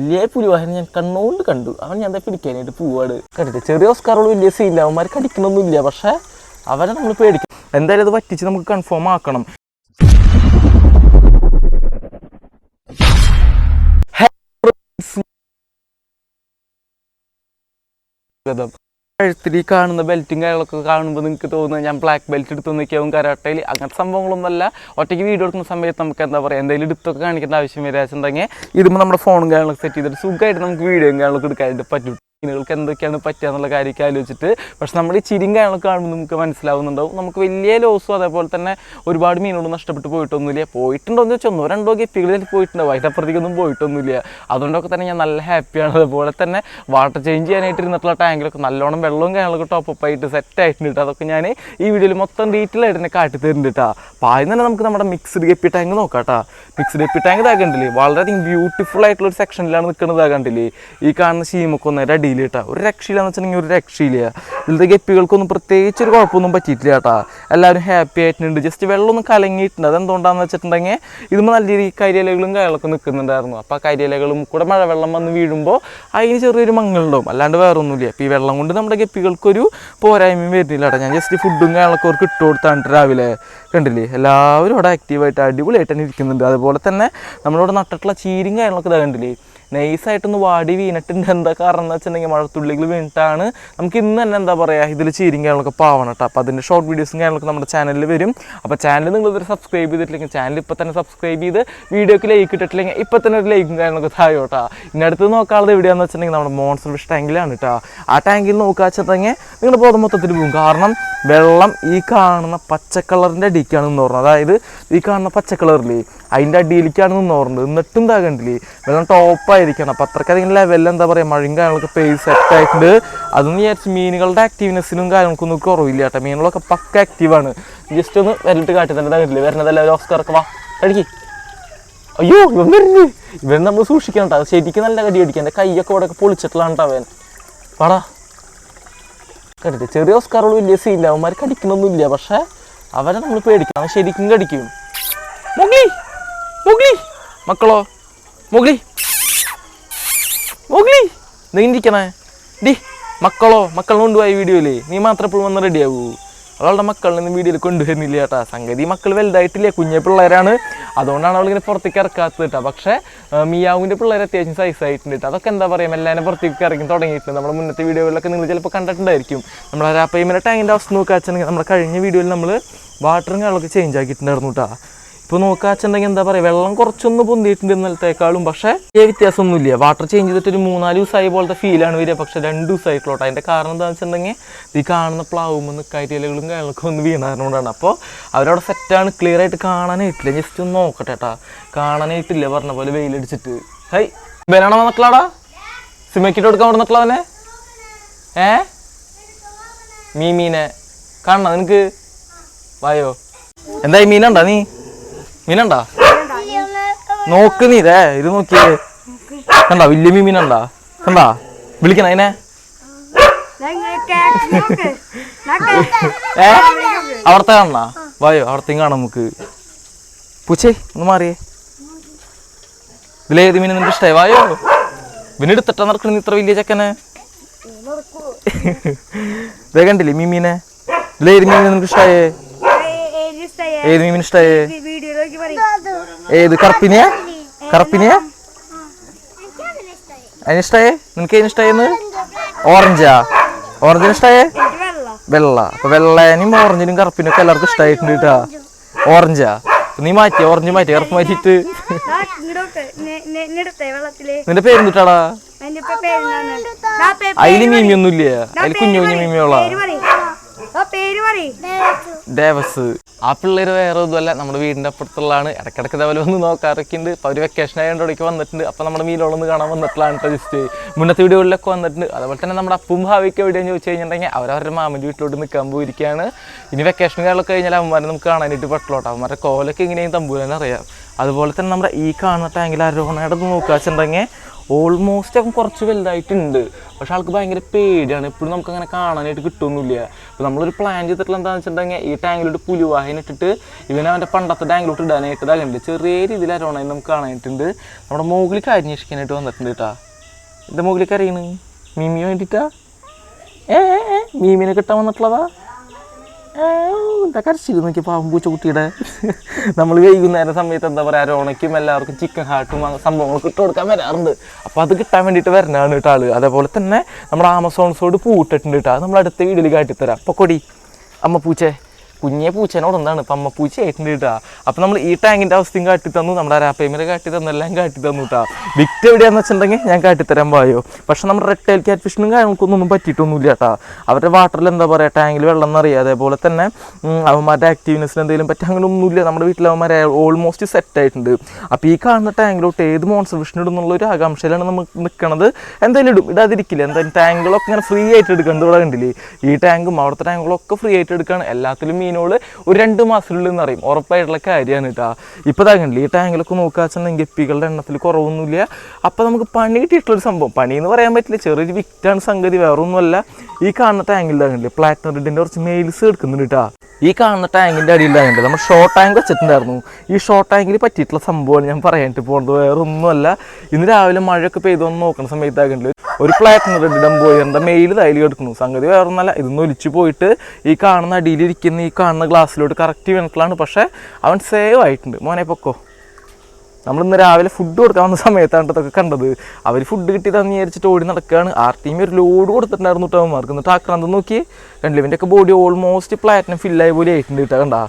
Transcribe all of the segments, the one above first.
വലിയ പുലിവാഹനം ഞാൻ കണ്ണുകൊണ്ട് കണ്ടു. അവൻ ഞാൻ എന്താ പിടിക്കാനായിട്ട് പോവാട് കണ്ടിട്ട് ചെറിയ ഓസ്കാറുകൾ വലിയ സീനില്ല അവന്മാർ കടിക്കണമൊന്നുമില്ല പക്ഷെ അവരെ നമ്മൾ പേടിക്കും. എന്തായാലും അത് പറ്റിച്ച് നമുക്ക് കൺഫേം ആക്കണം. കഴുത്തിൽ കാണുന്ന ബെൽറ്റും കാര്യങ്ങളൊക്കെ കാണുമ്പോൾ നിങ്ങൾക്ക് തോന്നുന്നത് ഞാൻ ബ്ലാക്ക് ബെൽറ്റ് എടുത്ത് നിൽക്കാവും കരാട്ടയിൽ. അങ്ങനത്തെ സംഭവങ്ങളൊന്നുമല്ല. ഒറ്റയ്ക്ക് വീഡിയോ എടുക്കുന്ന സമയത്ത് നമുക്ക് എന്താ പറയുക എന്തെങ്കിലും എടുത്തൊക്കെ കാണിക്കേണ്ട ആവശ്യം വരാച്ചുണ്ടെങ്കിൽ ഇതുമ്പോൾ നമ്മുടെ ഫോണും കാര്യങ്ങളൊക്കെ സെറ്റ് ചെയ്തിട്ട് സുഖമായിട്ട് നമുക്ക് വീഡിയോയും കാര്യങ്ങളൊക്കെ എടുക്കാനായിട്ട് പറ്റും. മീനുകൾക്ക് എന്തൊക്കെയാണ് പറ്റുക എന്നുള്ള കാര്യമൊക്കെ ആലോചിച്ചിട്ട്. പക്ഷെ നമ്മൾ ഈ ചിരിയും കാര്യങ്ങളൊക്കെ കാണുമ്പോൾ നമുക്ക് മനസ്സിലാവുന്നുണ്ടാവും. നമുക്ക് വലിയ ലോസും അതേപോലെ തന്നെ ഒരുപാട് മീനുകളും നഷ്ടപ്പെട്ട് പോയിട്ടൊന്നുമില്ല. പോയിട്ടുണ്ടോ എന്ന് വെച്ചാൽ ഒന്നോ രണ്ടോ ഗപ്പികളിൽ പോയിട്ടുണ്ടാവും. അതിന്റെ അപ്പുറത്തേക്കൊന്നും പോയിട്ടൊന്നുമില്ല. അതുകൊണ്ടൊക്കെ തന്നെ ഞാൻ നല്ല ഹാപ്പിയാണ് അതുപോലെ തന്നെ വാട്ടർ ചേഞ്ച് ചെയ്യാനായിട്ട് ഇരുന്നിട്ടുള്ള ടാങ്കിലൊക്കെ നല്ലോണം വെള്ളവും കാര്യങ്ങളൊക്കെ ടോപ്പ് ആയിട്ട് സെറ്റ് ആയിട്ടുണ്ട് അതൊക്കെ ഞാൻ ഈ വീഡിയോയിൽ മൊത്തം ഡീറ്റെയിൽ ആയിട്ട് തന്നെ കാട്ടി തരുന്നുണ്ട് കേട്ടോ അപ്പോൾ ആദ്യം തന്നെ നമുക്ക് നമ്മുടെ മിക്സ്ഡ് ഗപ്പി ടാങ്ക് നോക്കാം കേട്ടോ മിക്സ്ഡ് ഗപ്പി ടാങ്ക് ഇതാകണ്ടില്ലേ വളരെയധികം ബ്യൂട്ടിഫുൾ ആയിട്ടുള്ള ഒരു സെക്ഷനിലാണ് നിൽക്കുന്നത് ഇതാ കണ്ടില്ലേ? ഈ കാണുന്ന ശീമക്കൊന്നേരം അടിയിൽ കേട്ടോ ഒരു രക്ഷയില്ലാന്ന് വെച്ചിട്ടുണ്ടെങ്കിൽ ഒരു രക്ഷയില്ല. ഇതിലത്തെ ഗപ്പികൾക്കൊന്നും പ്രത്യേകിച്ച് ഒരു കുഴപ്പമൊന്നും പറ്റിയിട്ടില്ല കേട്ടോ എല്ലാവരും ഹാപ്പി ആയിട്ടുണ്ട്. ജസ്റ്റ് വെള്ളമൊന്നും കലങ്ങിയിട്ടുണ്ട്. അതെന്തുകൊണ്ടാന്ന് വെച്ചിട്ടുണ്ടെങ്കിൽ ഇതുമ്പോൾ നല്ല രീതിയിൽ കരിയിലകളും കാര്യങ്ങളൊക്കെ നിൽക്കുന്നുണ്ടായിരുന്നു അപ്പോൾ ആ കരിയിലകളും കൂടെ മഴവെള്ളം വന്ന് വീഴുമ്പോൾ അതിന് ചെറിയൊരു മങ്ങളുണ്ടാവും അല്ലാണ്ട് വേറൊന്നുമില്ല. അപ്പോൾ ഈ വെള്ളം കൊണ്ട് നമ്മുടെ ഗപ്പികൾക്കൊരു പോരായ്മയും വരുന്നില്ല കേട്ടോ ഞാൻ ജസ്റ്റ് ഫുഡും കാര്യങ്ങളൊക്കെ അവർക്ക് ഇട്ട് കൊടുത്താണ് രാവിലെ. കണ്ടില്ലേ? എല്ലാവരും അവിടെ ആക്റ്റീവായിട്ട് അടിപൊളിയായിട്ട് തന്നെ ഇരിക്കുന്നുണ്ട്. അതുപോലെ തന്നെ നമ്മളിവിടെ നട്ടിട്ടുള്ള ചീരും കാര്യങ്ങളൊക്കെ ഇതാ കണ്ടില്ലേ? നൈസായിട്ടൊന്ന് വാടി വീണിട്ടുണ്ട്. എന്താ കാരണം എന്ന് വെച്ചിട്ടുണ്ടെങ്കിൽ മഴത്തുള്ളികൾ വീണിട്ടാണ്. നമുക്ക് ഇന്ന് തന്നെ എന്താ പറയുക ഇതിൽ ചീരും കാര്യങ്ങളൊക്കെ പാവണം കേട്ടോ. അപ്പോൾ അതിന്റെ ഷോർട്ട് വീഡിയോസും കാര്യങ്ങളൊക്കെ നമ്മുടെ ചാനലിൽ വരും. അപ്പോൾ ചാനൽ നിങ്ങൾ ഇതുവരെ സബ്സ്ക്രൈബ് ചെയ്തിട്ടില്ലെങ്കിൽ ചാനൽ ഇപ്പോൾ തന്നെ സബ്സ്ക്രൈബ് ചെയ്ത് വീഡിയോക്ക് ലൈക്ക് ഇട്ടിട്ടില്ലെങ്കിൽ ഇപ്പോൾ തന്നെ ഒരു ലൈക്കും കാര്യങ്ങളൊക്കെ തായോ കേട്ടോ ഇനി അടുത്ത് നോക്കാനുള്ളത് എവിടെയാണെന്ന് വെച്ചിട്ടുണ്ടെങ്കിൽ നമ്മുടെ മോൺസൺ ഫിഷ് ടാങ്കിലാണ് കേട്ടോ. ആ ടാങ്കിൽ നോക്കുക വെച്ചിട്ടുണ്ടെങ്കിൽ നിങ്ങളുടെ ബോധം മൊത്തത്തിൽ പോകും കാരണം വെള്ളം ഈ കാണുന്ന പച്ചക്കളറിന്റെ അടിക്കാണ് നിന്ന് പറഞ്ഞത് അതായത് ഈ കാണുന്ന പച്ചക്കളറില്ലേ അതിന്റെ അടിയിലേക്കാണ് നിന്ന് പറഞ്ഞത് എന്നിട്ടും താകണ്ടില്ലേ വെള്ളം ടോപ്പായിരിക്കണം അപ്പം അത്രക്കധികം ലെവലിൽ എന്താ പറയുക മഴയും കാര്യങ്ങളൊക്കെ പേര് സെറ്റ് ആയിട്ടുണ്ട്. അതൊന്നും വിചാരിച്ച് മീനുകളുടെ ആക്റ്റീവ്നെസ്സിനും കാര്യങ്ങൾക്കൊന്നും ഒരു കുറവില്ല കേട്ടോ. മീനുകളൊക്കെ പക്ക ആക്റ്റീവാണ് ജസ്റ്റ് ഒന്ന് വരലിട്ട് കാട്ടി തന്നെ കണ്ടില്ലേ വരുന്നതല്ല ഒരു ഓസ്കാർക്ക് വാ അടിക്ക്. അയ്യോ ഇവൻ വരുന്നു. ഇവൻ നമ്മൾ സൂക്ഷിക്കണം കേട്ടോ. ശരിക്കും നല്ല കടി അടിക്കാൻ എന്റെ കൈയൊക്കെ ഇവിടെ പൊളിച്ചിട്ടുള്ളതാണ് കേട്ടോ അവൻ. പാടാ കണ്ടിട്ട് ചെറിയ ഓസ്കാറുകൾ വലിയ സീനില്ല അവന്മാർ കടിക്കണമൊന്നുമില്ല പക്ഷെ അവരെ നമ്മൾ പേടിക്കണം. അവൻ ശരിക്കും കടിക്കും മുഗ്ലി മുഗ്ലി മക്കളോ മുഗ്ലി മുഗ്ലി നീന്തിക്കണേ ഡി മക്കളോ മക്കളെ കൊണ്ടുപോയി വീഡിയോയിൽ നീ മാത്രം എപ്പോഴും വന്ന് റെഡിയാവൂ അവളുടെ മക്കളിൽ വീഡിയോയിൽ കൊണ്ടുവരുന്നില്ല കേട്ടോ. സംഗതി മക്കൾ വലുതായിട്ടില്ല കുഞ്ഞെ പിള്ളേരാണ്. അതുകൊണ്ടാണ് അവളിങ്ങനെ പുറത്തേക്ക് ഇറക്കാത്തത് കേട്ടോ. പക്ഷേ മിയാവിന്റെ പിള്ളേർ അത്യാവശ്യം സൈസ് ആയിട്ടുണ്ട് കേട്ടോ. അതൊക്കെ എന്താ പറയുക എല്ലാവരും പുറത്തേക്ക് ഇറങ്ങി തുടങ്ങിയിട്ടുണ്ട്. നമ്മുടെ മുന്നത്തെ വീഡിയോകളിലൊക്കെ നിങ്ങൾ ചിലപ്പോൾ കണ്ടിട്ടുണ്ടായിരിക്കും. നമ്മൾ രാപ്പയ്മയുടെ ടാങ്കിന്റെ അവസ്ഥ നോക്കുക വെച്ചിട്ടുണ്ടെങ്കിൽ നമ്മുടെ കഴിഞ്ഞ വീഡിയോയിൽ നമ്മൾ വാട്ടറും കാര്യങ്ങളൊക്കെ ചേഞ്ച് ആക്കിയിട്ടുണ്ടായിരുന്നു കേട്ടോ. ഇപ്പോൾ നോക്കാച്ചുണ്ടെങ്കിൽ എന്താ പറയുക വെള്ളം കുറച്ചൊന്ന് പൊന്തിയിട്ടുണ്ട് ഇന്നലത്തേക്കാളും. പക്ഷേ ഈ വ്യത്യാസമൊന്നുമില്ല. വാട്ടർ ചേഞ്ച് ചെയ്തിട്ട് ഒരു മൂന്നാൽ ദിവസമായി പോലത്തെ ഫീലാണ് വരിക. പക്ഷേ രണ്ട് ദിവസമായിട്ടുള്ളൂ അതിന്റെ കാരണം എന്താ വെച്ചിട്ടുണ്ടെങ്കിൽ ഈ കാണുന്ന പ്ലാവുമെന്ന് കരിയിലകളും കാര്യങ്ങളൊക്കെ ഒന്ന് വീണാറുകൊണ്ടാണ് അപ്പോൾ അവരവിടെ സെറ്റാണ് ക്ലിയർ ആയിട്ട് കാണാനായിട്ടില്ല. ജസ്റ്റ് ഒന്ന് നോക്കട്ടെ കേട്ടാ കാണാനായിട്ടില്ല. പറഞ്ഞ പോലെ വെയിലടിച്ചിട്ട്. ഹൈ. ബനാണ വന്നിട്ടുള്ളടാ സിമക്കിട്ട് കൊടുക്കാൻ അവിടെ നിന്നിട്ടുള്ളവനെ ഏ? മീമീനെ കാണണ നിനക്ക്? വായോ. എന്തായി മീനുണ്ടോ നീ? മീനുണ്ടാ? നോക്ക് നീ ഇതേ ഇത് നോക്കിയേ കണ്ടാ വലിയ മീൻ മീനുണ്ടാ? കണ്ടാ? വിളിക്കണ അതിനെ ഏ? അവിടത്തെ കാണണ? വായോ അവിടത്തെയും കാണാം നമുക്ക്. പൂച്ചേ ഒന്ന് മാറിയേ ഇതിലേത് മീൻ നിന്റെ ഇഷ്ടേ വായോ. പിന്നെ എടുത്തിട്ടാ നടക്കണ ഇത്ര വലിയ ചെക്കനെ. ഇതേ കണ്ടില്ലേ മീമീനെ ഇതിലേത് മീൻ നിനക്ക് ഇഷ്ടായേ? ഏത് മീൻ ഇഷ്ടായേ? ഏത് കറുപ്പിനെയാ? കറുപ്പിനെയാ? അതിനിഷ്ടായേ നിനക്ക് അതിനിഷ്ടായെന്ന് ഓറഞ്ചാ? ഓറഞ്ചിന് ഇഷ്ടായേ? വെള്ളം. അപ്പൊ വെള്ളനും ഓറഞ്ചിനും കറുപ്പിനും ഒക്കെ എല്ലാവർക്കും ഇഷ്ടമായിട്ടുണ്ട് കേട്ടാ. ഓറഞ്ചാ. നീ മാറ്റി ഓറഞ്ച് മാറ്റി കറുപ്പ് മാറ്റിട്ട് നിന്റെ പേരെന്തിട്ടാടാ അതിന്റെ ഇപ്പൊ പേരെന്താണ്? ദാ പേ- അതിൽ മീമിയൊന്നും ഇല്ല ദാ അതിൽ പേര് കുഞ്ഞു കുഞ്ഞു. മീമിയോളാ പേര് പറയ്. ദേവസ് ആ പിള്ളേര് വേറെ ഒന്നുമല്ല നമ്മുടെ വീടിന്റെ അപ്പുറത്തുള്ളതാണ്. ഇടക്കിടക്ക് ഇതേപോലെ ഒന്ന് നോക്കാറൊക്കെ ഉണ്ട്. അപ്പോൾ അവർ വെക്കേഷൻ ആയതുകൊണ്ട് ഇടയ്ക്ക് വന്നിട്ടുണ്ട്. അപ്പോൾ നമ്മുടെ മീനോളൊന്ന് കാണാൻ വന്നിട്ടുള്ളതാണ് ജസ്റ്റ് മുന്നത്തെ വീഡിയോകളിലൊക്കെ വന്നിട്ടുണ്ട്. അതുപോലെ തന്നെ നമ്മുടെ അപ്പും ഭാവിക്ക് എവിടെയെന്ന് ചോദിച്ചു കഴിഞ്ഞിട്ടുണ്ടെങ്കിൽ അവരവരുടെ മാമന്റെ വീട്ടിലോട്ട് നിൽക്കാൻ പോയിരിക്കുകയാണ്. ഇനി വെക്കേഷൻ കാലൊക്കെ കഴിഞ്ഞാൽ അവന്മാരെ നമുക്ക് കാണാനായിട്ട് പറ്റുള്ളൂ അവന്മാരുടെ കോലൊക്കെ ഇങ്ങനെയും തമ്പൂരാൻ അറിയാം അതുപോലെ തന്നെ നമ്മുടെ ഈ കാണുന്ന ടാങ്കിൽ അരോണയുടെ നോക്കുക വെച്ചിട്ടുണ്ടെങ്കിൽ ഓൾമോസ്റ്റ് അവൻ കുറച്ച് വലുതായിട്ടുണ്ട്. പക്ഷെ ആൾക്ക് ഭയങ്കര പേടിയാണ്. എപ്പോഴും നമുക്ക് അങ്ങനെ കാണാനായിട്ട് കിട്ടുമൊന്നുമില്ല അപ്പോൾ നമ്മളൊരു പ്ലാൻ ചെയ്തിട്ടുള്ള എന്താണെന്ന് വെച്ചിട്ടുണ്ടെങ്കിൽ ഈ ടാങ്കിലോട്ട് പുലിവാഹിനിട്ടിട്ട് ഇവനെ അവന്റെ പണ്ടത്തെ ടാങ്കിലോട്ട് ഇടാനായിട്ട് ഇതാകുന്നുണ്ട് ചെറിയ രീതിയിൽ അരോണയിൽ നമുക്ക് കാണാനായിട്ടുണ്ട്. നമ്മുടെ മോഗിലേക്ക് അന്വേഷിക്കാനായിട്ട് വന്നിട്ടുണ്ട് കേട്ടാ. എന്റെ മോഗിലേക്ക് അറിയണ്? മീമിന് വേണ്ടിയിട്ടാ? ഏ മീമിനെ കിട്ടാൻ വന്നിട്ടുള്ളതാ? എന്താ കരച്ചിൽ നോക്കി പാവം പൂച്ചക്കുട്ടിയുടെ നമ്മൾ വൈകുന്നേരം സമയത്ത് എന്താ പറയുക രോണയ്ക്കും എല്ലാവർക്കും ചിക്കൻ ഹാർട്ടും സംഭവങ്ങളൊക്കെ ഇട്ട് കൊടുക്കാൻ വരാറുണ്ട്. അപ്പോൾ അത് കിട്ടാൻ വേണ്ടിയിട്ട് വരണാണ് കേട്ടോ ആൾ. അതേപോലെ തന്നെ നമ്മുടെ ആമസോൺസോട് പൂട്ടിട്ടുണ്ട് കേട്ടോ നമ്മൾ അടുത്ത വീട്ടിൽ കാട്ടിത്തരാം. അപ്പോൾ കൊടി അമ്മ പൂച്ചേ. കുഞ്ഞെ പൂച്ചേനോട് എന്താണ് ഇപ്പം അമ്മ പൂച്ച ആയിട്ടുണ്ട് കേട്ടാ. അപ്പോൾ നമ്മൾ ഈ ടാങ്കിന്റെ അവസ്ഥയും കാട്ടി തന്നു നമ്മുടെ രാപ്പേമിനെ കാട്ടി തന്നു എല്ലാം കാട്ടി തന്നു കേട്ടോ. വിക്റ്റ് എവിടെയാണെന്ന് വെച്ചിട്ടുണ്ടെങ്കിൽ ഞാൻ കാട്ടിത്തരാൻ പോയോ. പക്ഷെ നമ്മുടെ റെഡ് ടൈൽ ക്യാറ്റ് ഫിഷിനും കാര്യങ്ങൾക്കൊന്നും പറ്റിയിട്ടൊന്നുമില്ല കേട്ടോ. അവരുടെ വാട്ടറിൽ എന്താ പറയുക ടാങ്കിൽ വെള്ളം എന്നറിയാം അതേപോലെ തന്നെ അവന്മാരുടെ ആക്റ്റീവ്നെസ്സിന് എന്തെങ്കിലും പറ്റി അങ്ങനെ ഒന്നുമില്ല നമ്മുടെ വീട്ടിൽ അവന്മാരെ ഓൾമോസ്റ്റ് സെറ്റ് ആയിട്ടുണ്ട്. അപ്പോൾ ഈ കാണുന്ന ടാങ്കിലോട്ട് ഏത് മോൺസർ ഫിഷിന് ഇടുന്നുള്ള ഒരു ആകാംക്ഷയിലാണ് നമ്മൾ നിൽക്കണത് എന്തായാലും ഇടും. ഇടാതിരിക്കില്ല. എന്തായാലും ടാങ്കുകളൊക്കെ ഇങ്ങനെ ഫ്രീ ആയിട്ട് എടുക്കേണ്ടത് ഇവിടെ കണ്ടില്ലേ? ഈ ടാങ്കും അവിടുത്തെ ടാങ്കുകളൊക്കെ ഫ്രീ ആയിട്ട് എടുക്കുകയാണ് എല്ലാത്തിലും മീനുകൾ ഒരു രണ്ട് മാസത്തിനുള്ളിൽ എന്ന് അറിയും ഉറപ്പായിട്ടുള്ള കാര്യമാണ് കേട്ടോ ഇപ്പോൾ ഇതാ ഈ ടാങ്കിലൊക്കെ നോക്കുക വെച്ചിട്ടുണ്ടെങ്കിൽ ഗപ്പികളുടെ എണ്ണത്തിൽ കുറവൊന്നുമില്ല. അപ്പോൾ നമുക്ക് പണി കിട്ടിയിട്ടുള്ളൊരു സംഭവം. പണി എന്ന് പറയാൻ പറ്റില്ല ചെറിയൊരു വിറ്റാണ് സംഗതി വേറൊന്നുമല്ല. ഈ കാണുന്ന ടാങ്കിൽ താങ്കണ്ടേ പ്ലാറ്റിനം കുറച്ച് മെയിൽസ് എടുക്കുന്നുണ്ട് കേട്ടോ ഈ കാണുന്ന ടാങ്കിന്റെ താങ്കണ്ടേ നമ്മൾ ഷോർട്ട് ടാങ്ക് വെച്ചിട്ടുണ്ടായിരുന്നു. ഈ ഷോർട്ട് ടാങ്കിൽ പറ്റിയിട്ടുള്ള സംഭവമാണ് ഞാൻ പറയാനായിട്ട് പോകുന്നത് വേറെ ഒന്നുമല്ല ഇന്ന് രാവിലെ മഴയൊക്കെ പെയ്തു വന്ന് നോക്കുന്ന സമയത്താകുന്നുണ്ട് ഒരു പ്ലാറ്റിനം റെഡ് ഡംബോയറിന്റെ മെയിൽ തൈൽ എടുക്കുന്നു. സംഗതി വേറെ ഒന്നല്ല ഇതൊന്ന് ഒലിച്ചു പോയിട്ട് ഈ കാണുന്ന അടിയിലിരിക്കുന്ന ഈ കാണുന്ന ഗ്ലാസ്സിലോട്ട് കറക്റ്റ് വീണിട്ടുള്ളതാണ് പക്ഷേ അവൻ സേവ് ആയിട്ടുണ്ട്. മോനെ പൊക്കോ. നമ്മൾ ഇന്ന് രാവിലെ ഫുഡ് കൊടുക്കാൻ വന്ന സമയത്താണ് ഇതൊക്കെ കണ്ടത്. അവർ ഫുഡ് കിട്ടി തന്നെ വിചാരിച്ചിട്ട് ഓടി നടക്കുകയാണ് ആർ ടീം ഒരു ലോഡ് കൊടുത്തിട്ടുണ്ടായിരുന്നു കേട്ടോ അവന്മാർക്ക്. എന്നിട്ട് ആക്രാന്ത് നോക്കി കണ്ടില്ല? ഇവന്റെയൊക്കെ ബോഡി ഓൾമോസ്റ്റ് പ്ലാറ്റിനം ഫില്ലായ പോലെ ആയിട്ടുണ്ട് കേട്ടോ കണ്ടാ.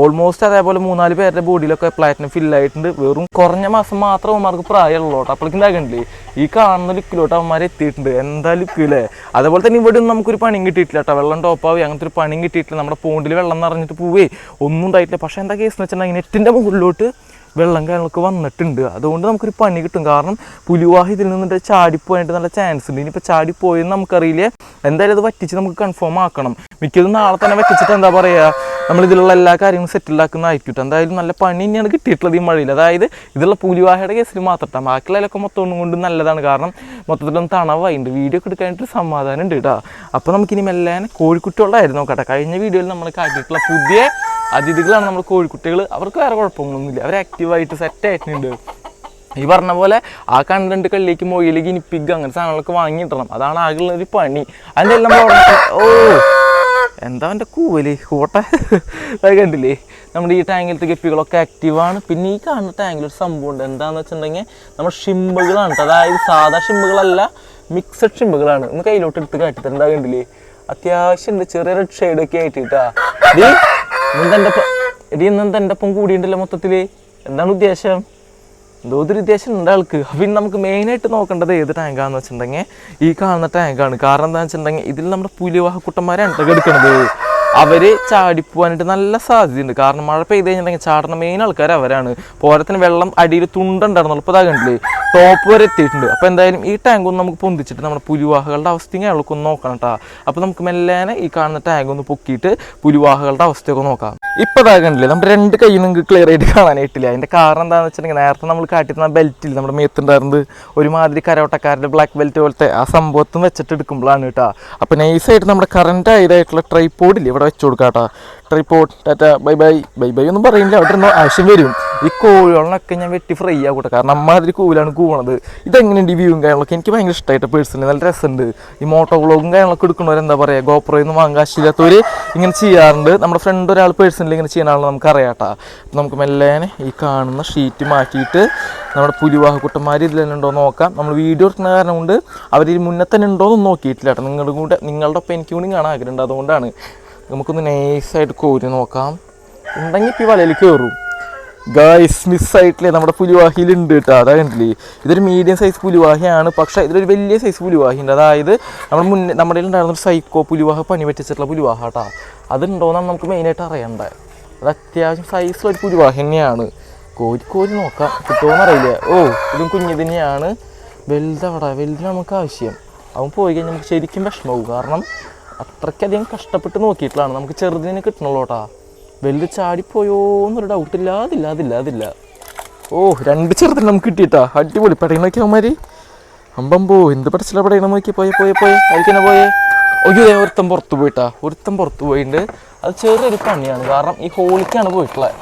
ഓൾമോസ്റ്റ് അതേപോലെ മൂന്നാൽ പേരുടെ ബോഡിയിലൊക്കെ പ്ലാറ്റിനം ഫില്ലായിട്ടുണ്ട് വെറും കുറഞ്ഞ മാസം മാത്രം അവന്മാർക്ക് പ്രായമുള്ളൂ കേട്ടോ. അപ്പോഴേക്കും ഇതാകണ്ടില്ലേ ഈ കാണുന്ന ലുക്കിലോട്ട് അവന്മാർ എത്തിയിട്ടുണ്ട്. എന്താ ലുക്ക് അല്ലേ അതേപോലെ തന്നെ ഇവിടെ ഒന്നും നമുക്കൊരു പണിയും കിട്ടിയിട്ടില്ല കേട്ടോ. വെള്ളം ടോപ്പാവുക അങ്ങനത്തെ ഒരു പണിയും കിട്ടിയിട്ടില്ല. നമ്മുടെ പോണ്ടിൽ വെള്ളം നിറഞ്ഞിട്ട് പോവേ ഒന്നും ഉണ്ടായിട്ടില്ല. പക്ഷേ എന്താ കേസ് എന്ന് വെച്ചിട്ടുണ്ടെങ്കിൽ നെറ്റിന്റെ മുകളിലോട്ട് വെള്ളം കാര്യങ്ങളൊക്കെ വന്നിട്ടുണ്ട്. അതുകൊണ്ട് നമുക്കൊരു പണി കിട്ടും. കാരണം പുലിവാഹ ഇതിൽ നിന്നിട്ട് ചാടിപ്പോയിട്ട് നല്ല ചാൻസ് ഉണ്ട്. ഇനിയിപ്പോൾ ചാടിപ്പോയെന്ന് നമുക്കറിയില്ല? എന്തായാലും അത് വറ്റിച്ച് നമുക്ക് കൺഫേം ആക്കണം. മിക്കതും നാളെ തന്നെ വറ്റിച്ചിട്ട് എന്താ പറയുക നമ്മൾ ഇതിലുള്ള എല്ലാ കാര്യങ്ങളും സെറ്റിൽ ആക്കുന്നതായിരിക്കും എന്തായാലും നല്ല പണി തന്നെയാണ് കിട്ടിയിട്ടുള്ളത് ഈ മഴയിൽ. അതായത് ഇതിലുള്ള പുലിവാഹയുടെ കേസിൽ മാത്രം ബാക്കിയുള്ളതിലൊക്കെ മൊത്തം ഒന്നും കൊണ്ട് നല്ലതാണ്. കാരണം മൊത്തത്തിലൊന്നും തണവായിട്ടുണ്ട് വീഡിയോ ഒക്കെ എടുക്കാനായിട്ട് സമാധാനം ഉണ്ട് കേട്ടോ അപ്പോൾ നമുക്കിനി മെല്ലാൻ കോഴിക്കുട്ടികളുടെ നോക്കട്ടെ. കഴിഞ്ഞ വീഡിയോയിൽ നമ്മൾ കാട്ടിയിട്ടുള്ള പുതിയ അതിഥികളാണ് നമ്മൾ കോഴിക്കുട്ടികൾ അവർക്ക് വേറെ കുഴപ്പങ്ങളൊന്നുമില്ല. അവർ ആക്റ്റീവായിട്ട് സെറ്റ് ആയിട്ടുണ്ട്. ഈ പറഞ്ഞ പോലെ ആ കണ്ടന്റ് കള്ളിലേക്ക് മൊയിൽ ഗിനിപ്പിക്കുക അങ്ങനെ സാധനങ്ങളൊക്കെ വാങ്ങിയിട്ടണം അതാണ് ആകെയുള്ള ഒരു പണി. അതിന്റെ ഓ എന്താ എന്റെ കൂവൽ? കൂട്ടെ അത് കണ്ടില്ലേ? നമ്മുടെ ഈ ടാങ്കിലത്തെ ഗപ്പികളൊക്കെ ആക്റ്റീവാണ് പിന്നെ ഈ കാണുന്ന ടാങ്കിൽ ഒരു സംഭവം ഉണ്ട്. എന്താണെന്ന് വെച്ചിട്ടുണ്ടെങ്കിൽ നമ്മൾ ഷിമ്പുകളാണ്. അതായത് സാധാ ഷിമ്പുകളല്ല മിക്സഡ് ഷിമ്പുകളാണ്. ഒന്ന് കയ്യിലോട്ട് എടുത്ത് കാട്ടിത്തരം കണ്ടില്ലേ? അത്യാവശ്യം ഉണ്ട് ചെറിയ റെഡ് ഷെയ്ഡൊക്കെ ആയിട്ട് കേട്ടാ എടി ഒപ്പം കൂടിയുണ്ടല്ലോ മൊത്തത്തിൽ. എന്താണ് ഉദ്ദേശം? എന്തോ ഒരു ഉദ്ദേശം ഉണ്ട് ആൾക്ക്. പിന്നെ നമുക്ക് മെയിനായിട്ട് നോക്കേണ്ടത് ഏത് ടാങ്കാന്ന് വെച്ചിട്ടുണ്ടെങ്കിൽ ഈ കാണുന്ന ടാങ്കാണ് കാരണം എന്താണെന്ന് വെച്ചിട്ടുണ്ടെങ്കിൽ ഇതിൽ നമ്മുടെ പുലിവാഹക്കുട്ടന്മാരാണ് ട്ടോ എടുക്കുന്നത് അവർ ചാടിപ്പോവാനായിട്ട് നല്ല സാധ്യതയുണ്ട്. കാരണം മഴ പെയ്ത് കഴിഞ്ഞിട്ടുണ്ടെങ്കിൽ ചാടുന്ന മെയിൻ ആൾക്കാർ അവരാണ്. പോരത്തിന് വെള്ളം അടിയിൽ തുണ്ടുണ്ടായിരുന്നു എളുപ്പതാകണ്ടില്ലേ ടോപ്പ് വരെ എത്തിയിട്ടുണ്ട്. അപ്പോൾ എന്തായാലും ഈ ടാങ്ക് ഒന്ന് നമുക്ക് പൊന്തിച്ചിട്ട് നമ്മുടെ പുലിവാഹകളുടെ അവസ്ഥയും അയാൾക്ക് ഒന്ന് നോക്കണം കേട്ടോ അപ്പോൾ നമുക്ക് മെല്ലേനെ ഈ കാണുന്ന ടാങ്ക് ഒന്ന് പൊക്കിയിട്ട് പുലിവാഹകളുടെ അവസ്ഥയൊക്കെ നോക്കാം. ഇപ്പോൾ അതാ കണ്ടില്ലേ നമ്മുടെ രണ്ട് കൈ നിങ്ങൾക്ക് ക്ലിയർ ആയിട്ട് കാണാനായിട്ടില്ല? അതിന്റെ കാരണം എന്താണെന്ന് വെച്ചിട്ടുണ്ടെങ്കിൽ നേരത്തെ നമ്മൾ കാട്ടിയിരുന്ന ബെൽറ്റിൽ നമ്മുടെ മേത്തുണ്ടായിരുന്നത് ഒരുമാതിരി കരോട്ടക്കാരുടെ ബ്ലാക്ക് ബെൽറ്റ് പോലത്തെ ആ സംഭവത്തും വെച്ചിട്ട് എടുക്കുമ്പോഴാണ് കേട്ടോ അപ്പോൾ നൈസായിട്ട് നമ്മുടെ കറണ്ട് ആയതായിട്ടുള്ള ട്രൈപ്പോഡില്ലേ ഇവിടെ വെച്ച് കൊടുക്കാം കേട്ടോ tripod tata bye bye bye bye ഒന്നും പറയില്ല അവിടെ ഇരുന്ന് ആവശ്യം വരും. ഈ കോഴികളൊക്കെ ഞാൻ വെട്ടി ഫ്രൈ ആകൂട്ടെ കാരണം അമ്മാതിരി കൂവിലാണ് കൂവണത്. ഇതെങ്ങനെയുണ്ട് ഈ വ്യൂവും കാര്യങ്ങളൊക്കെ? എനിക്ക് ഭയങ്കര ഇഷ്ടമായിട്ട് പേഴ്സണലി നല്ല രസമുണ്ട്. ഈ മോട്ടോ വ്ളോഗും കാര്യങ്ങളൊക്കെ എടുക്കുന്നവർ എന്താ പറയുക ഗോപ്രോയിൽ നിന്ന് വാങ്ങാൻ കാശില്ലാത്തവർ ഇങ്ങനെ ചെയ്യാറുണ്ട്. നമ്മുടെ ഫ്രണ്ട് ഒരാൾ പേഴ്സണലി ഇങ്ങനെ ചെയ്യുന്ന ആളെ നമുക്ക് അറിയാട്ടാ. നമുക്ക് മെല്ലേനെ ഈ കാണുന്ന ഷീറ്റ് മാറ്റിയിട്ട് നമ്മുടെ പുലിവാഹക്കുട്ടന്മാർ ഇതിലുണ്ടോ നോക്കാം. നമ്മൾ വീഡിയോ എടുക്കുന്ന കാരണം കൊണ്ട് അവർ മുന്നേ തന്നെ ഉണ്ടോ എന്ന് നോക്കിയിട്ടില്ല കേട്ടോ. നിങ്ങളുടെ കൂടെ നിങ്ങളുടെ ഒപ്പം എനിക്ക് കൂടി കാണാൻ ആഗ്രഹമുണ്ട്. അതുകൊണ്ടാണ് നമുക്കൊന്ന് നൈസായിട്ട് കോരി നോക്കാം. ഉണ്ടെങ്കിൽ ഇപ്പോൾ വലയിൽ കയറും ഗായ്സ് മിസ്സായിട്ടില്ലേ നമ്മുടെ പുലിവാഹിയിലുണ്ട് കേട്ടോ അതാ കണ്ടില്ലേ ഇതൊരു മീഡിയം സൈസ് പുലിവാഹിയാണ്. പക്ഷേ ഇതിലൊരു വലിയ സൈസ് പുലിവാഹി ഉണ്ട് അതായത് നമ്മൾ മുന്നേ നമ്മുടെ ഉണ്ടായിരുന്ന ഒരു സൈക്കോ പുലിവാഹ പണി പറ്റിച്ചിട്ടുള്ള പുലിവാഹ കേട്ടോ അതുണ്ടോയെന്നാണ് നമുക്ക് മെയിനായിട്ട് അറിയണ്ടേ അത് അത്യാവശ്യം സൈസിലൊരു പുലിവാഹി തന്നെയാണ്. കോരി കോരി നോക്കാം. കിട്ടുമോന്നറിയില്ല ഓ ഇതും കുഞ്ഞു തന്നെയാണ്. വലുതവിടെ. വലുത് നമുക്ക് ആവശ്യം. അവൻ പോയി കഴിഞ്ഞാൽ നമുക്ക് ശരിക്കും വിഷമവും കാരണം അത്രയ്ക്കധികം കഷ്ടപ്പെട്ട് നോക്കിയിട്ടുള്ളതാണ്. നമുക്ക് ചെറുതിനെ കിട്ടണല്ലോ കേട്ടാ വലുത് ചാടിപ്പോയോ എന്നൊരു ഡൗട്ടില്ല അതില്ല അതില്ല അതില്ല. ഓ രണ്ട് ചെറുതിന് നമുക്ക് കിട്ടിയിട്ടാ. അടിപൊളി പെടയിലൊക്കെ അവന്മാര്? അമ്പമ്പോ എന്ത് പഠിച്ചില്ല പടയണം നോക്കി പോയെ പോയെ പോയെ. അയക്കണ പോയെ? ഒയ്യോ ഒരുത്തം പുറത്ത് പോയിട്ടാ. ഒരുത്തം പുറത്ത് പോയിട്ടുണ്ട് അത് ചെറിയൊരു പണിയാണ്. കാരണം ഈ ഹോളിക്കാണ് പോയിട്ടുള്ളത്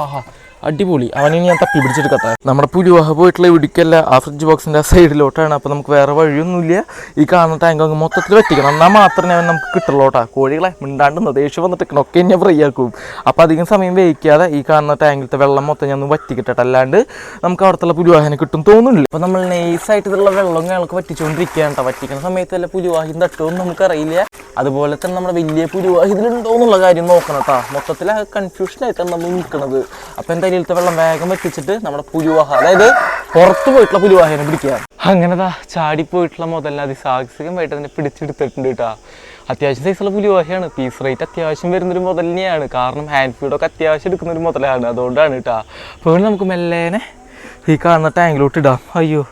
ആഹാ. അടിപൊളി. അവനെ ഞാൻ തപ്പി പിടിച്ചെടുക്കട്ടെ നമ്മുടെ പുലിവാഹ പോയിട്ടുള്ള ഇടുക്കല്ല ആ ഫ്രിഡ്ജ് ബോക്സിന്റെ ആ സൈഡിലോട്ടാണ് അപ്പോൾ നമുക്ക് വേറെ വഴിയൊന്നുമില്ല. ഈ കാണുന്ന ടാങ്ക് അങ്ങ് മൊത്തത്തിൽ വെട്ടിക്കണം. എന്നാൽ മാത്രമേ അവൻ നമുക്ക് കിട്ടുള്ളൂട്ടാ കോഴികളെ മിണ്ടാണ്ട് ദേഷ്യം വന്നിട്ട് ഒക്കെ ഞാൻ ഫ്രീ ആക്കും. അപ്പോൾ അധികം സമയം വേവിക്കാതെ ഈ കാണുന്ന ടാങ്കിലത്തെ വെള്ളം മൊത്തം ഞാൻ ഒന്ന് വറ്റിക്കിട്ടെ അല്ലാണ്ട് നമുക്ക് അവിടുത്തെ പുലിവാഹിനെ കിട്ടും തോന്നുന്നില്ല. അപ്പോൾ നമ്മൾ നൈസായിട്ട് ഇതിലുള്ള വെള്ളം ഞങ്ങൾക്ക് വറ്റിച്ചുകൊണ്ടിരിക്കുകയാണ് കേട്ടോ. വറ്റിക്കുന്ന സമയത്ത് വല്ല പുലിവാഹിയും തട്ടുമെന്ന് നമുക്കറിയില്ല. അതുപോലെ തന്നെ നമ്മുടെ വലിയ പുലിവാഹി ഇതിലുണ്ടോ എന്നുള്ള കാര്യം നോക്കണം കേട്ടോ മൊത്തത്തിൽ ആ കൺഫ്യൂഷനായിട്ടാണ് നമ്മൾ നിൽക്കുന്നത് അപ്പോൾ എന്റെ ഇതിലത്തെ വെള്ളം വേഗം വെപ്പിച്ചിട്ട് നമ്മുടെ പുരുവാഹ അതായത് പുറത്ത് പോയിട്ടുള്ള പുരുവാഹിനെ പിടിക്കുക അങ്ങനെതാ ചാടിപ്പോയിട്ടുള്ള മുതലിനെ അതിസാഹസികമായിട്ട് അതിനെ പിടിച്ചെടുത്തിട്ടുണ്ട് കേട്ടോ അത്യാവശ്യം സൈസുള്ള പുലിവാഹിയാണ്. പീസ് റേറ്റ് അത്യാവശ്യം വരുന്നൊരു മുതൽ തന്നെയാണ് കാരണം ഹാൻഡ് ഫീഡൊക്കെ അത്യാവശ്യം എടുക്കുന്നൊരു മുതലാണ്. അതുകൊണ്ടാണ് കേട്ടോ അപ്പോൾ നമുക്ക് മെല്ലേനെ ഈ കാണുന്ന ടാങ്കിലോട്ട് ഇടാം. അയ്യോ.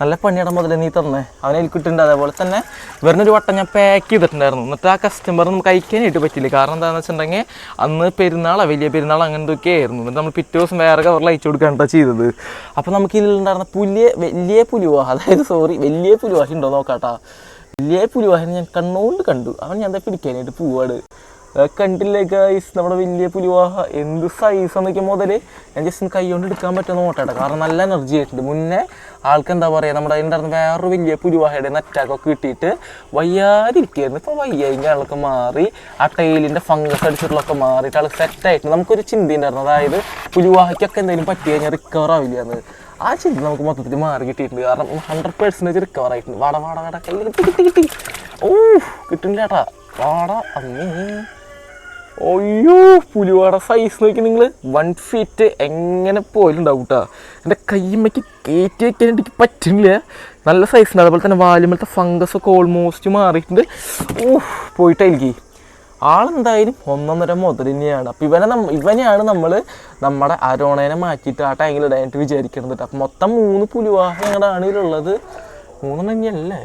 നല്ല പണിയുടെ മുതൽ നീ തന്നേ. അവനെ കിട്ടുന്നുണ്ട് അതേപോലെ തന്നെ ഇവരിനൊരു വട്ടം ഞാൻ പാക്ക് ചെയ്തിട്ടുണ്ടായിരുന്നു. എന്നിട്ട് ആ കസ്റ്റമർ നമുക്ക് അയക്കാനായിട്ട് പറ്റില്ല കാരണം എന്താണെന്ന് വെച്ചിട്ടുണ്ടെങ്കിൽ അന്ന് പെരുന്നാളാണ് വലിയ പെരുന്നാൾ അങ്ങനത്തൊക്കെ ആയിരുന്നു. എന്നിട്ട് നമ്മൾ പിറ്റേ ദിവസം വേറെ കവറിൽ അയച്ചു കൊടുക്കുകയാണ് ചെയ്തത്. അപ്പോൾ നമുക്ക് ഇതിലുണ്ടായിരുന്ന പുലിയ വലിയ പുലിവാഹ അതായത് സോറി വലിയ പുലിവാഹി ഉണ്ടോ നോക്കാട്ടാ. വലിയ പുലിവാഹനെ ഞാൻ കണ്ണുകൊണ്ട് കണ്ടു. അവൻ ഞാൻ എന്താ പിടിക്കാനായിട്ട് പോവാട് കണ്ടില്ലേ ഗൈസ് നമ്മുടെ വലിയ പുലിവാഹ. എന്ത് സൈസ് എന്നൊക്കെ മുതൽ ഞാൻ ജസ്റ്റ് കൈ കൊണ്ട് എടുക്കാൻ പറ്റുന്ന നോട്ടാട്ടെ കാരണം നല്ല എനർജി ആയിട്ടുണ്ട്. മുന്നേ ആൾക്ക് എന്താ പറയുക നമ്മുടെ അതിന്റെ വേറൊരു വലിയ പുരുവാഹയുടെ നെറ്റാക്കൊക്കെ കിട്ടിയിട്ട് വയ്യാതിരിക്കുകയായിരുന്നു. ഇപ്പോൾ വയ്യായി ആൾക്ക് മാറി ആ ടൈലിന്റെ ഫംഗസ് അടിച്ചിട്ടുള്ളൊക്കെ മാറിയിട്ട് ആൾ സെറ്റായിട്ട് നമുക്കൊരു ചിന്ത ഉണ്ടായിരുന്നു. അതായത് പുരുവാഹയ്ക്കൊക്കെ എന്തെങ്കിലും പറ്റി കഴിഞ്ഞാൽ റിക്കവർ ആവില്ല എന്ന് ആ ചിന്ത നമുക്ക് മൊത്തത്തിൽ മാറി കിട്ടിയിട്ടുണ്ട്. കാരണം ഹൺഡ്രഡ് പേഴ്സന്റേജ് റിക്കവർ ആയിട്ടുണ്ട്. വാട വാട വാട കിട്ടി കിട്ടി കിട്ടി. ഓ കിട്ടുന്നില്ല ചേട്ടാ വാട അമ്മേ അയ്യോ പുലിവാട സൈസ് നോക്കി നിങ്ങൾ വൺ ഫീറ്റ് എങ്ങനെ പോയിലുണ്ടാവും കേട്ടോ എന്റെ കയ്യമ്മയ്ക്ക് കയറ്റി വയ്ക്കാൻ എനിക്ക് പറ്റുന്നില്ല. നല്ല സൈസ് ഉണ്ട്. അതുപോലെ തന്നെ വാലുമലത്തെ ഫംഗസ് ഒക്കെ ഓൾമോസ്റ്റ് മാറിയിട്ടുണ്ട്. ഓ പോയിട്ടായിരിക്കും ആളെന്തായാലും ഒന്നൊന്നര മുതൽ തന്നെയാണ്. അപ്പം ഇവനെ നമ്മ ഇവനെയാണ് നമ്മൾ നമ്മുടെ അരോണേനെ മാറ്റിയിട്ട് ആ ടാങ്കിൽ ഇടാനായിട്ട് വിചാരിക്കുന്നത് കേട്ടോ അപ്പം മൊത്തം മൂന്ന് പുലിവാഹ ഇതിലുള്ളത്. മൂന്നെണ്ണം തന്നെയല്ലേ?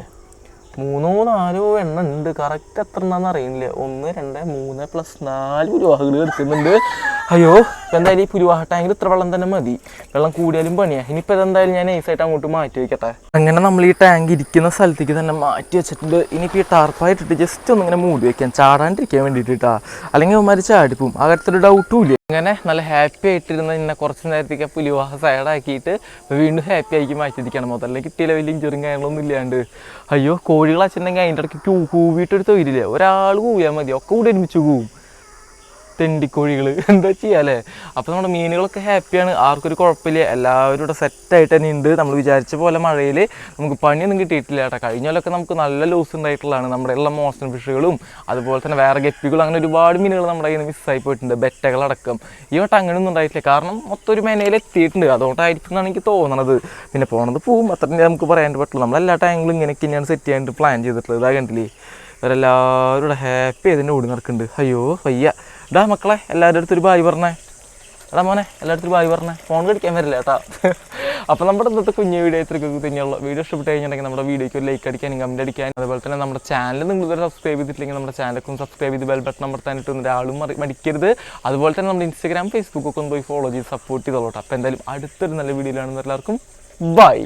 മൂന്നോ നാലോ എണ്ണം ഉണ്ട് കറക്റ്റ് എത്ര എണ്ണാന്ന് അറിയില്ല. ഒന്ന് രണ്ട് മൂന്ന് പ്ലസ് നാല് പുരുവാഹകൾ എടുക്കുന്നുണ്ട് അയ്യോ എന്തായാലും ഈ പുരുവാഹ ടാങ്കിൽ ഇത്ര വെള്ളം തന്നെ മതി. വെള്ളം കൂടിയാലും പണിയാ. ഇനിയിപ്പോൾ ഇതെന്തായാലും ഞാൻ നൈസായിട്ട് അങ്ങോട്ട് മാറ്റി വെക്കട്ടെ. അങ്ങനെ നമ്മൾ ഈ ടാങ്ക് ഇരിക്കുന്ന സ്ഥലത്തേക്ക് തന്നെ മാറ്റി വെച്ചിട്ടുണ്ട്. ഇനിയിപ്പോൾ ഈ ടാർപ്പായിട്ടിട്ട് ജസ്റ്റ് ഒന്നിങ്ങനെ മൂടി വയ്ക്കാം ചാടാണ്ടിരിക്കാൻ വേണ്ടിയിട്ടാ. അല്ലെങ്കിൽ അവന്മാർ ചാടിപ്പോവും. ആ കാര്യത്തിലൊരു ഡൗട്ടും ഇല്ല. അങ്ങനെ നല്ല ഹാപ്പി ആയിട്ടിരുന്ന എന്നെ കുറച്ച് നേരത്തേക്ക് ആ പുലിവാഹ സൈഡാക്കിയിട്ട് വീണ്ടും ഹാപ്പി ആക്കി മാറ്റിയിരിക്കണം മുതലേ കിട്ടിയില്ല വലിയ ഇഞ്ചുറിയും കാര്യങ്ങളൊന്നും ഇല്ലാണ്ട്. അയ്യോ കോഴികൾ വെച്ചിട്ടുണ്ടെങ്കിൽ അതിന്റെ ഇടയ്ക്ക് കൂവിയിട്ടൊരു തൊഴിലില്ലേ? ഒരാൾ കൂവിയാൽ മതി. ഒക്കെ കൂടെ ഒരുമിച്ച് കൂവും. തെണ്ടിക്കോഴികൾ എന്താ ചെയ്യാല്ലേ? അപ്പോൾ നമ്മുടെ മീനുകളൊക്കെ ഹാപ്പിയാണ്. ആർക്കൊരു കുഴപ്പമില്ല. എല്ലാവരും ഇവിടെ സെറ്റായിട്ട് തന്നെ ഉണ്ട്. നമ്മൾ വിചാരിച്ച പോലെ മഴയിൽ നമുക്ക് പണിയൊന്നും കിട്ടിയിട്ടില്ല കേട്ടോ. കഴിഞ്ഞാലൊക്കെ നമുക്ക് നല്ല ലൂസ് ഉണ്ടായിട്ടുള്ളതാണ്. നമ്മുടെ ഉള്ള മോസ്റ്റൻ ഫിഷുകളും അതുപോലെ തന്നെ വേറെ ഗപ്പികളും. അങ്ങനെ ഒരുപാട് മീനുകൾ നമ്മുടെ കയ്യിൽ നിന്ന് മിസ്സായി പോയിട്ടുണ്ട്. ബെറ്റകളടക്കം ഈ വട്ടം അങ്ങനെയൊന്നും ഉണ്ടായിട്ടില്ല. കാരണം മൊത്തം ഒരു മേനയിൽ എത്തിയിട്ടുണ്ട്. അതുകൊണ്ടായിരിക്കും എന്നാണ് എനിക്ക് തോന്നണത്. പിന്നെ പോണത് പോവും അത്ര നമുക്ക് പറയാൻ പറ്റുള്ളൂ. നമ്മളെല്ലാ ടാങ്കിലും ഇങ്ങനെ തന്നെയാണ് സെറ്റ് ചെയ്യാനായിട്ട് പ്ലാൻ ചെയ്തിട്ടുള്ളത്. ഇതാ കണ്ടില്ലേ? ഇവരെല്ലാവരും ഹാപ്പി ആയതിന്റെ ഓടി നടക്കുന്നുണ്ട്. അയ്യോ വയ്യ. ഇടാ മക്കളെ എല്ലാവരുടെ അടുത്തൊരു ബായി പറഞ്ഞേ. എടാ മോനെ എല്ലായിടത്തും ഒരു ബായി പറഞ്ഞേ. ഫോൺ കടിക്കാൻ വരില്ല കേട്ടാ. അപ്പോൾ നമ്മുടെ ഇന്നത്തെ കുഞ്ഞു വീഡിയോ ഇത്രയ്ക്ക് തന്നെയുള്ള. വീഡിയോ ഇഷ്ടപ്പെട്ട് കഴിഞ്ഞിട്ടുണ്ടെങ്കിൽ നമ്മുടെ വീഡിയോയ്ക്ക് ഒരു ലൈക്ക് അടിക്കാനും കമന്റ് അടിക്കാനും അതുപോലെ തന്നെ നമ്മുടെ ചാനൽ നിങ്ങൾ ഇതുവരെ സബ്സ്ക്രൈബ് ചെയ്തിട്ടില്ലെങ്കിൽ നമ്മുടെ ചാനലൊക്കെ സബ്സ്ക്രൈബ് ചെയ്ത് ബെൽ ബട്ടൺ അമർത്താനിട്ട് ഒരാളും മറി മടിക്കരുത്. അതുപോലെ തന്നെ നമ്മുടെ ഇൻസ്റ്റാഗ്രാം ഫേസ്ബുക്കൊക്കെ ഒന്ന് പോയി ഫോളോ ചെയ്ത് സപ്പോർട്ട് ചെയ്തോളൂ അപ്പോൾ എന്തായാലും അടുത്തൊരു നല്ല വീഡിയോയിലാണ് എല്ലാവർക്കും ബൈ